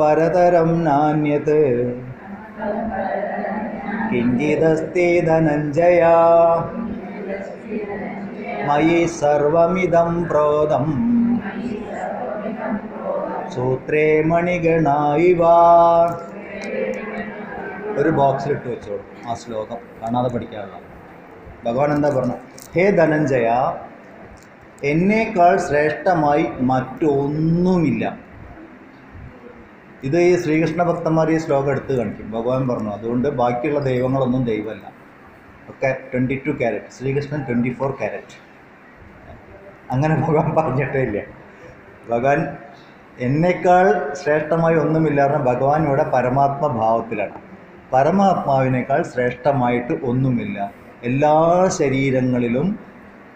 പരതരം നാന്യത് കിഞ്ചിദസ്തി ധനഞ്ജയ മയി സർവമിതം പ്രോദം സൂത്രേ വാ. ഒരു ബോക്സിലിട്ട് വെച്ചോളൂ ആ ശ്ലോകം. കാണാതെ പഠിക്കാനുള്ള. ഭഗവാൻ എന്താ പറഞ്ഞു? ഹേ ധനഞ്ജയ എന്നേക്കാൾ ശ്രേഷ്ഠമായി മറ്റൊന്നുമില്ല. ഇത് ഈ ശ്രീകൃഷ്ണ ഭക്തന്മാർ ഈ ശ്ലോകം എടുത്ത് കാണിക്കും. ഭഗവാൻ പറഞ്ഞു അതുകൊണ്ട് ബാക്കിയുള്ള ദൈവങ്ങളൊന്നും ദൈവമല്ല. ഒക്കെ twenty two carat Srikrishnan twenty four carat അങ്ങനെ ഭഗവാൻ പറഞ്ഞിട്ടേ ഇല്ല. ഭഗവാൻ എന്നേക്കാൾ ശ്രേഷ്ഠമായി ഒന്നുമില്ലാതെ ഭഗവാൻ ഇവിടെ പരമാത്മ ഭാവത്തിലാണ്. പരമാത്മാവിനേക്കാൾ ശ്രേഷ്ഠമായിട്ട് ഒന്നുമില്ല. എല്ലാ ശരീരങ്ങളിലും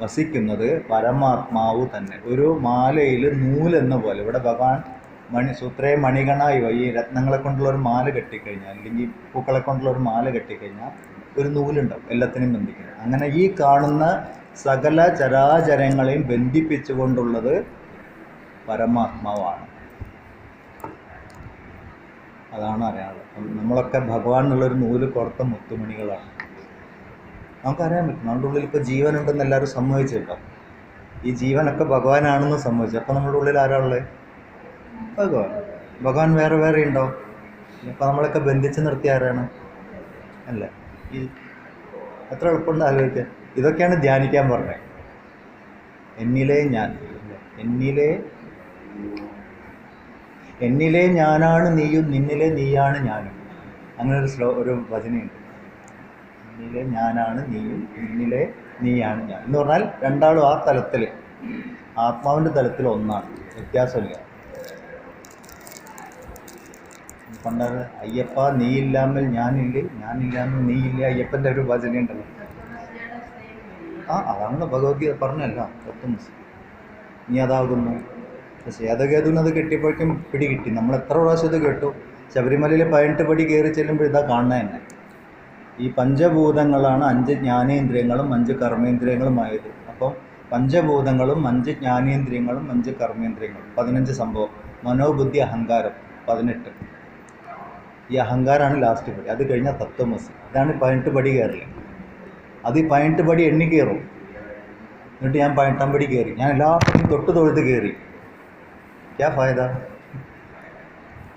വസിക്കുന്നത് പരമാത്മാവ് തന്നെ. ഒരു മാലയിൽ നൂലെന്ന പോലെ. ഇവിടെ ഭഗവാൻ മണി സൂത്രേ മണികണായി ഈ രത്നങ്ങളെ കൊണ്ടുള്ള ഒരു മാല കെട്ടിക്കഴിഞ്ഞാൽ അല്ലെങ്കിൽ പൂക്കളെ കൊണ്ടുള്ള ഒരു മാല കെട്ടിക്കഴിഞ്ഞാൽ ഒരു നൂലുണ്ടാവും എല്ലാത്തിനെയും ബന്ധിക്കുന്നത്. അങ്ങനെ ഈ കാണുന്ന സകല ചരാചരങ്ങളെയും ബന്ധിപ്പിച്ചുകൊണ്ടുള്ളത് പരമാത്മാവാണ്. അതാണ് അറിയാനുള്ളത്. നമ്മളൊക്കെ ഭഗവാൻ എന്നുള്ളൊരു നൂൽ കൊടുത്ത മുത്തുമണികളാണ്. നമുക്കറിയാൻ പറ്റും. നമ്മുടെ ഉള്ളിൽ ഇപ്പോൾ ജീവനുണ്ടെന്ന് എല്ലാവരും സമ്മതിച്ചേക്കാം ഈ ജീവനൊക്കെ ഭഗവാനാണെന്ന് സമ്മതിച്ചു. അപ്പോൾ നമ്മുടെ ഉള്ളിൽ ആരാ ഉള്ളത്? ഭഗവാൻ ഭഗവാൻ വേറെ വേറെ ഉണ്ടോ? ഇപ്പം നമ്മളൊക്കെ ബന്ധിച്ച് നിർത്തിയ ആരാണ്? അല്ല. ഈ എത്ര എളുപ്പമുണ്ട് ആലോചിക്കാൻ ഇതൊക്കെയാണ് ധ്യാനിക്കാൻ പറഞ്ഞത് എന്നിലേ ഞാൻ എന്നിലേ എന്നിലെ ഞാനാണ് നീയും നിന്നിലെ നീയാണ് ഞാനും. അങ്ങനെ ഒരു ശ്ലോ ഒരു വചനയുണ്ട്. എന്നിലെ ഞാനാണ് നീയും നിന്നിലെ നീയാണ് ഞാൻ എന്ന് പറഞ്ഞാൽ രണ്ടാളും ആ തലത്തിൽ ആത്മാവിന്റെ തലത്തിൽ ഒന്നാണ് വ്യത്യാസമില്ല. പണ്ടത് അയ്യപ്പ നീയില്ലാമൽ ഞാനില്ലേ? ഞാനില്ലാമൽ നീയില്ല? അയ്യപ്പന്റെ ഒരു ഭജനയുണ്ടല്ലോ ആ അതാണ് ഭഗവത്ഗീത പറഞ്ഞല്ല. ഒട്ടും നീ അതാകുന്നു. ശേതകേതുവിന് അത് കെട്ടിയപ്പോഴേക്കും പിടി കിട്ടി. നമ്മൾ എത്ര പ്രാവശ്യം ഇത് കേട്ടു? ശബരിമലയിൽ പതിനെട്ട് പടി കയറി ചെല്ലുമ്പോൾ ഇതാ കാണുന്ന തന്നെ. ഈ പഞ്ചഭൂതങ്ങളാണ് അഞ്ച് ജ്ഞാനേന്ദ്രിയങ്ങളും അഞ്ച് കർമ്മേന്ദ്രിയങ്ങളുമായത് അപ്പം പഞ്ചഭൂതങ്ങളും അഞ്ച് ജ്ഞാനേന്ദ്രിയങ്ങളും അഞ്ച് കർമ്മേന്ദ്രിയങ്ങളും. പതിനഞ്ച് സംഭവം. മനോബുദ്ധി അഹങ്കാരം. പതിനെട്ട്. ഈ അഹങ്കാരമാണ് ലാസ്റ്റ് പടി. അത് കഴിഞ്ഞാൽ തത്വമസ്. ഇതാണ് പതിനെട്ട് പടി കയറില്ല അത് ഈ പതിനെട്ട് പടി എണ്ണി കയറും. എന്നിട്ട് ഞാൻ പതിനെട്ടാം പടി കയറി. ഞാൻ എല്ലാ പടിയും തൊട്ട് തൊഴുത്ത് കയറി. ക്യാ ഫായത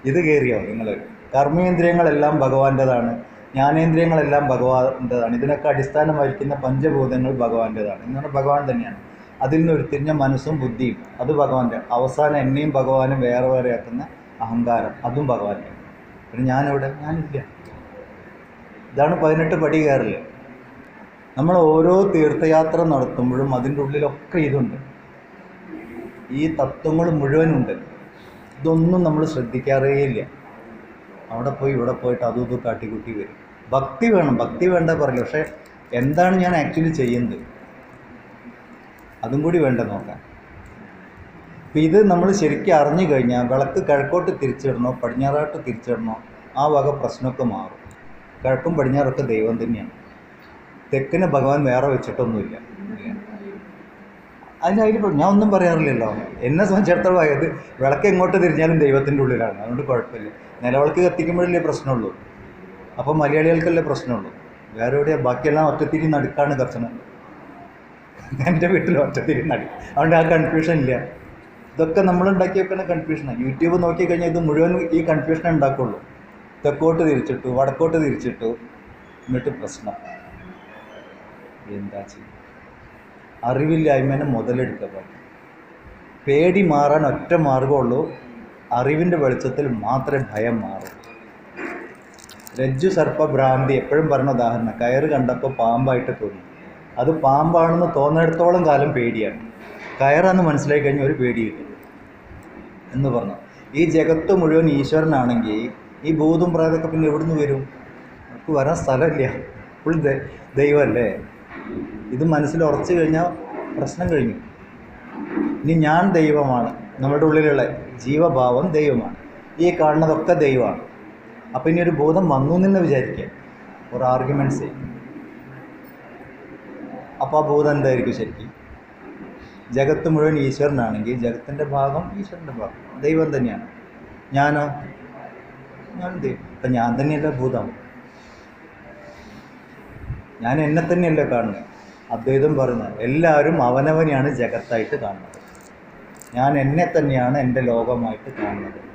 ഇത് കയറിയോ നിങ്ങൾ കർമ്മേന്ദ്രിയങ്ങളെല്ലാം ഭഗവാന്റേതാണ്. ജ്ഞാനേന്ദ്രിയങ്ങളെല്ലാം ഭഗവാന്റേതാണ്. ഇതിനൊക്കെ അടിസ്ഥാനമായിരിക്കുന്ന പഞ്ചഭൂതങ്ങൾ ഭഗവാന്റേതാണ്. എന്ന് പറഞ്ഞാൽ ഭഗവാൻ തന്നെയാണ്. അതിൽ നിന്ന് ഉരുത്തിരിഞ്ഞ മനസ്സും ബുദ്ധിയും. അത് ഭഗവാന്റെ. അവസാനം എന്നെയും ഭഗവാനും വേറെ വേറെ ആക്കുന്ന അഹങ്കാരം. അതും ഭഗവാന്റെ പിന്നെ ഞാനെവിടെ ഞാനില്ല ഇതാണ് പതിനെട്ട് പടി കയറൽ നമ്മൾ ഓരോ തീർത്ഥയാത്ര നടത്തുമ്പോഴും അതിന്റെ ഉള്ളിലൊക്കെ ഇതുണ്ട്. ഈ തത്വങ്ങൾ മുഴുവനുണ്ട്. ഇതൊന്നും നമ്മൾ ശ്രദ്ധിക്കാറേയില്ല. അവിടെ പോയി ഇവിടെ പോയിട്ട് അതും ഇതും കാട്ടിക്കൂട്ടി വരും. ഭക്തി വേണം ഭക്തി വേണ്ട പറയില്ല പക്ഷേ എന്താണ് ഞാൻ ആക്ച്വലി ചെയ്യുന്നത്? അതും കൂടി വേണ്ട നോക്കാൻ അപ്പം ഇത് നമ്മൾ ശരിക്കും അറിഞ്ഞു കഴിഞ്ഞാൽ വിളക്ക് കിഴക്കോട്ട് തിരിച്ചിടണോ പടിഞ്ഞാറോട്ട് തിരിച്ചിടണോ ആ വക പ്രശ്നമൊക്കെ മാറും. കിഴക്കും പടിഞ്ഞാറൊക്കെ ദൈവം തന്നെയാണ്. തെക്കിന് ഭഗവാൻ വേറെ വെച്ചിട്ടൊന്നുമില്ല. ഇല്ല. അതിന് അതിൽ ഞാൻ ഒന്നും പറയാറില്ലല്ലോ. എന്നെ സംബന്ധിച്ചിടത്തോളം ആയത് വിളക്ക് എങ്ങോട്ട് തിരിഞ്ഞാലും ദൈവത്തിന്റെ ഉള്ളിലാണ്. അതുകൊണ്ട് കുഴപ്പമില്ല. നിലവിളക്ക് കത്തിക്കുമ്പോഴല്ലേ പ്രശ്നമുള്ളൂ. അപ്പോൾ മലയാളികൾക്കല്ലേ പ്രശ്നമുള്ളൂ. വേറെ എവിടെയാ? ബാക്കിയെല്ലാം ഒറ്റത്തിരി നടുക്കാണ് കർശനം. എന്റെ വീട്ടിൽ ഒറ്റത്തിരി നടി അതുകൊണ്ട് ആ കൺഫ്യൂഷൻ ഇല്ല. ഇതൊക്കെ നമ്മൾ ഉണ്ടാക്കി വെക്കുന്ന കൺഫ്യൂഷനാണ് യൂട്യൂബ് നോക്കി കഴിഞ്ഞാൽ ഇത് മുഴുവൻ ഈ കൺഫ്യൂഷൻ ഉണ്ടാക്കുള്ളൂ. തെക്കോട്ട് തിരിച്ചിട്ടു വടക്കോട്ട് തിരിച്ചിട്ടു. എന്നിട്ട് പ്രശ്നം. എന്താ ചെയ്യുക അറിവില്ലായ്മനെ മുതലെടുക്കുക പേടി മാറാൻ ഒറ്റ മാർഗമുള്ളൂ അറിവിന്റെ വെളിച്ചത്തിൽ മാത്രമേ ഭയം മാറൂ. രജ്ജു സർപ്പ ഭ്രാന്തി എപ്പോഴും പറഞ്ഞ ഉദാഹരണം. കയറ് കണ്ടപ്പോൾ പാമ്പായിട്ട് തോന്നി. അത് പാമ്പാണെന്ന് തോന്നിടത്തോളം കാലം പേടിയാണ്. കയറാന്ന് മനസ്സിലായി കഴിഞ്ഞാൽ ഒരു പേടി കിട്ടും. എന്ന് പറഞ്ഞു. ഈ ജഗത്ത് മുഴുവൻ ഈശ്വരനാണെങ്കിൽ ഈ ഭൂതും പ്രാതൊക്കെ പിന്നെ എവിടുന്ന് വരും? നമുക്ക് വരാൻ സ്ഥലമില്ല. ഫുൾ ദൈവമല്ലേ? ഇത് മനസ്സിൽ ഉറച്ചു കഴിഞ്ഞാൽ പ്രശ്നം കഴിഞ്ഞു. ഇനി ഞാൻ ദൈവമാണ്. നമ്മുടെ ഉള്ളിലുള്ള ജീവഭാവം ദൈവമാണ്. ഈ കാണുന്നതൊക്കെ ദൈവമാണ്. അപ്പം ഇനി ഒരു ബോധം വന്നു എന്ന് വിചാരിക്കുക ഒരു ആർഗ്യുമെന്റ്സ് അപ്പോൾ ആ ബോധം എന്തായിരിക്കും ശരിക്കും? ജഗത്ത് മുഴുവൻ ഈശ്വരനാണെങ്കിൽ ജഗത്തിന്റെ ഭാഗം ഈശ്വരന്റെ ഭാഗം. ദൈവം തന്നെയാണ്. ഞാനോ? ഞാൻ ദൈവം. അപ്പം ഞാൻ തന്നെയല്ല ഭൂതം. ഞാൻ എന്നെ തന്നെയല്ലേ കാണുന്നത്. അദ്വൈതം പറയുന്നത് എല്ലാവരും അവനവനെയാണ് ജഗത്തായിട്ട് കാണുന്നത്. ഞാൻ എന്നെ തന്നെയാണ് എന്റെ ലോകമായിട്ട് കാണുന്നത്.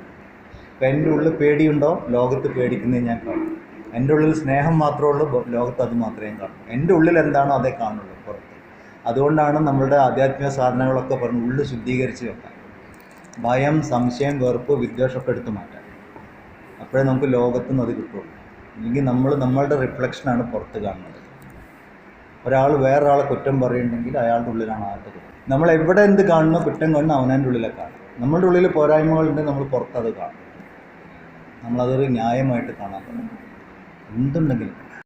ഇപ്പം എന്റെ ഉള്ളിൽ പേടിയുണ്ടോ? ലോകത്ത് പേടിക്കുന്നത് ഞാൻ കാണും. എന്റെ ഉള്ളിൽ സ്നേഹം മാത്രമേ ഉള്ളൂ ലോകത്ത് അത് മാത്രമേ കാണൂ. എന്റെ ഉള്ളിൽ എന്താണോ അതേ കാണുള്ളൂ. അതുകൊണ്ടാണ് നമ്മളുടെ ആധ്യാത്മിക സാധനങ്ങളൊക്കെ പറഞ്ഞ് ഉള്ളു ശുദ്ധീകരിച്ച് വെക്കാൻ. ഭയം സംശയം വെറുപ്പ് വിദ്വേഷമൊക്കെ എടുത്തു മാറ്റാൻ. അപ്പോഴേ നമുക്ക് ലോകത്തു നിന്ന് അത് കിട്ടുള്ളൂ. അല്ലെങ്കിൽ നമ്മൾ നമ്മളുടെ റിഫ്ലക്ഷനാണ് പുറത്ത് കാണുന്നത്. ഒരാൾ വേറൊരാളെ കുറ്റം പറയുന്നുണ്ടെങ്കിൽ അയാളുടെ ഉള്ളിലാണ് ആദ്യത്തെ കുറ്റം. നമ്മൾ എവിടെ എന്ത് കാണുന്നോ കുറ്റം കാണുന്നു അവനവന്റെ ഉള്ളിലെ കാണും നമ്മളുടെ ഉള്ളിൽ പോരായ്മകളുണ്ട് നമ്മൾ പുറത്തത് കാണും. നമ്മളതൊരു ന്യായമായിട്ട് കാണാൻ തുടങ്ങും. എന്തുണ്ടെങ്കിലും